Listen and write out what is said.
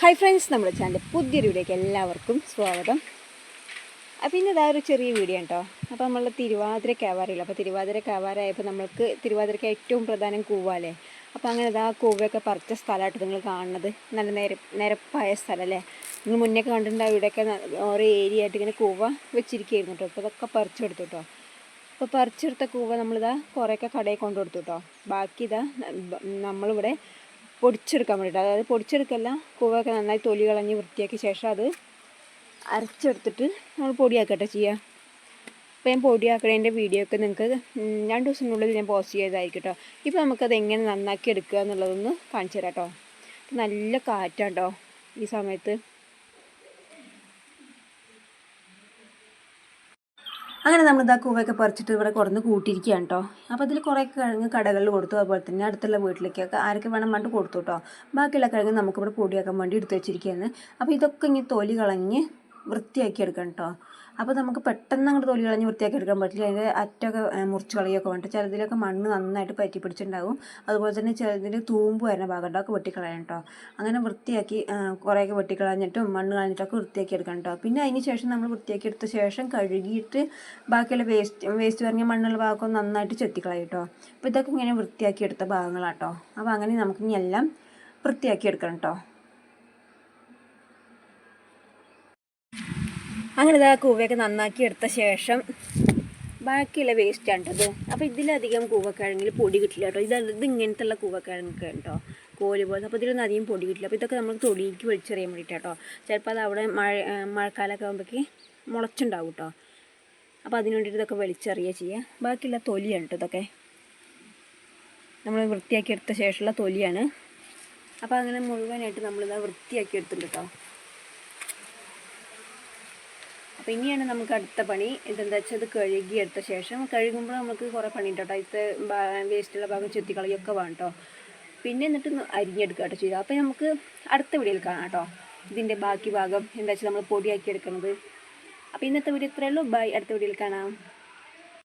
Hi friends നമ്മുടെ channel പുതിയൊരു വീഡിയോക്ക് എല്ലാവർക്കും സ്വാഗതം. അപ്പോൾ ഇന്ന് ഇതാ ഒരു ചെറിയ വീഡിയോ കേട്ടോ അപ്പോൾ നമ്മൾ തിരുവാതിര കാവാറില്ല അപ്പോൾ തിരുവാതിര കാവാറായപ്പോൾ നമ്മൾക്ക് തിരുവാതിരയ്ക്ക് ഏറ്റവും പ്രധാനം കൂവാലേ അപ്പോൾ അങ്ങനെ ഇതാ കൂവയൊക്കെ പറിച്ച സ്ഥലമായിട്ട് നിങ്ങൾ കാണുന്നത്. നല്ല നിര നിരപ്പായ സ്ഥലം അല്ലേ? നിങ്ങൾ മുന്നേ കണ്ടിട്ടുണ്ടാവും ഇവിടെയൊക്കെ ഓരോ ഏരിയ ആയിട്ട് ഇങ്ങനെ കൂവ വെച്ചിരിക്കുകയായിരുന്നു കേട്ടോ അപ്പോൾ അതൊക്കെ പറിച്ചെടുത്തു കേട്ടോ അപ്പോൾ പറിച്ചെടുത്ത കൂവ നമ്മളിതാ കുറേയൊക്കെ കടയിൽ കൊണ്ടു കൊടുത്തു കേട്ടോ ബാക്കി ഇതാ നമ്മളിവിടെ പൊടിച്ചെടുക്കാൻ വേണ്ടിയിട്ട്. അതായത് പൊടിച്ചെടുക്കല്ല കൂവൊക്കെ നന്നായി തൊലി കളഞ്ഞ് വൃത്തിയാക്കിയ ശേഷം അത് അരച്ചെടുത്തിട്ട് നമ്മൾ പൊടിയാക്കട്ടെ ചെയ്യുക അപ്പോൾ ഞാൻ പൊടിയാക്കണതിന്റെ വീഡിയോ ഒക്കെ നിങ്ങൾക്ക് രണ്ട് ദിവസത്തിനുള്ളിൽ ഞാൻ പോസ്റ്റ് ചെയ്തതായിരിക്കും കേട്ടോ ഇപ്പോൾ നമുക്കത് എങ്ങനെ നന്നാക്കി എടുക്കുക എന്നുള്ളതൊന്ന് കാണിച്ചു തരാം കേട്ടോ നല്ല കാറ്റാണ് കേട്ടോ ഈ സമയത്ത്. അങ്ങനെ നമ്മൾ ഇതാ കൂവയൊക്കെ പറിച്ചിട്ട് ഇവിടെ കുറന്ന് കൂട്ടിയിരിക്കുകയാണ് കേട്ടോ അപ്പോൾ അതിൽ കുറേ കിഴങ്ങ് കടകളിൽ കൊടുത്തു അതുപോലെ തന്നെ അടുത്തുള്ള വീട്ടിലേക്കൊക്കെ ആരൊക്കെ വേണം വേണ്ടി കൊടുത്തു കേട്ടോ ബാക്കിയുള്ള കിഴങ്ങ് നമുക്കിവിടെ പൊടിയാക്കാൻ വേണ്ടി എടുത്ത് വെച്ചിരിക്കുകയാണ്. അപ്പോൾ ഇതൊക്കെ ഇങ്ങനെ തൊലി കളഞ്ഞ് വൃത്തിയാക്കി എടുക്കണം കേട്ടോ അപ്പോൾ നമുക്ക് പെട്ടെന്ന് അങ്ങോട്ട് തൊലി കളഞ്ഞ് വൃത്തിയാക്കി എടുക്കാൻ പറ്റില്ല. അതിന്റെ അറ്റമൊക്കെ മുറിച്ച് കളയൊക്കെ വേണ്ട. ചിലതിലൊക്കെ മണ്ണ് നന്നായിട്ട് പറ്റി പിടിച്ചിട്ടുണ്ടാവും അതുപോലെ തന്നെ ചിലതിൽ തൂമ്പ് വരുന്ന ഭാഗം ഉണ്ടാവും വെട്ടിക്കളയണം കേട്ടോ അങ്ങനെ വൃത്തിയാക്കി കുറേയൊക്കെ വെട്ടിക്കളഞ്ഞിട്ടും മണ്ണ് കളഞ്ഞിട്ടൊക്കെ വൃത്തിയാക്കി എടുക്കണം കേട്ടോ പിന്നെ അതിന് ശേഷം നമ്മൾ വൃത്തിയാക്കി എടുത്ത ശേഷം കഴുകിയിട്ട് ബാക്കിയുള്ള വേസ്റ്റ് വേസ്റ്റ് പറഞ്ഞ മണ്ണുള്ള ഭാഗമൊക്കെ നന്നായിട്ട് ചെത്തിക്കളയും കേട്ടോ അപ്പോൾ ഇതൊക്കെ ഇങ്ങനെ വൃത്തിയാക്കി എടുത്ത ഭാഗങ്ങളാട്ടോ അപ്പോൾ അങ്ങനെ നമുക്ക് ഇനി എല്ലാം വൃത്തിയാക്കി എടുക്കണം കേട്ടോ അങ്ങനെ ഇതാ കൂവയൊക്കെ നന്നാക്കി എടുത്ത ശേഷം ബാക്കിയുള്ള വേസ്റ്റ് ആണ്ടത് അപ്പോൾ ഇതിലധികം കൂവക്കിഴങ്ങിൽ പൊടി കിട്ടില്ല കേട്ടോ ഇത് ഇത് ഇങ്ങനത്തെ ഉള്ള കൂവക്കിഴങ്ങൊക്കെ കേട്ടോ കോൽ പോലെ. അപ്പോൾ ഇതിലൊന്നും അധികം പൊടി കിട്ടില്ല. അപ്പോൾ ഇതൊക്കെ നമ്മൾ തൊടിയിലേക്ക് വലിച്ചെറിയാൻ വേണ്ടിയിട്ട് കേട്ടോ ചിലപ്പോൾ അത് അവിടെ മഴ മഴക്കാലമൊക്കെ ആകുമ്പോഴേക്ക് മുളച്ചുണ്ടാവും കേട്ടോ അപ്പോൾ അതിന് വേണ്ടിയിട്ട് ഇതൊക്കെ വലിച്ചെറിയുക ചെയ്യുക ബാക്കിയുള്ള തൊലിയാണ് കേട്ടോ ഇതൊക്കെ. നമ്മൾ വൃത്തിയാക്കി എടുത്ത ശേഷമുള്ള തൊലിയാണ്. അപ്പോൾ അങ്ങനെ മുഴുവനായിട്ട് നമ്മളിത് വൃത്തിയാക്കി എടുത്തിട്ടുണ്ട് കേട്ടോ അപ്പോൾ ഇനിയാണ് നമുക്ക് അടുത്ത പണി. ഇതെന്താ വെച്ചാൽ ഇത് കഴുകി എടുത്ത ശേഷം കഴുകുമ്പോൾ നമുക്ക് കുറേ പണി ഉണ്ട് കേട്ടോ ഇത് വേസ്റ്റുള്ള ഭാഗം ചെത്തിക്കളിയൊക്കെ വേണം കേട്ടോ. പിന്നെ എന്നിട്ട് അരിഞ്ഞെടുക്കുക കേട്ടോ ചെയ്യുക. അപ്പോൾ നമുക്ക് അടുത്ത വീഡിയോയിൽ കാണാം കേട്ടോ. ഇതിന്റെ ബാക്കി ഭാഗം എന്താ വെച്ചാൽ നമ്മൾ പൊടിയാക്കി എടുക്കുന്നത്. അപ്പോൾ ഇന്നത്തെ വീഡിയോ ഇത്രയേ ഉള്ളൂ. ബൈ. അടുത്ത വീഡിയോയിൽ കാണാം.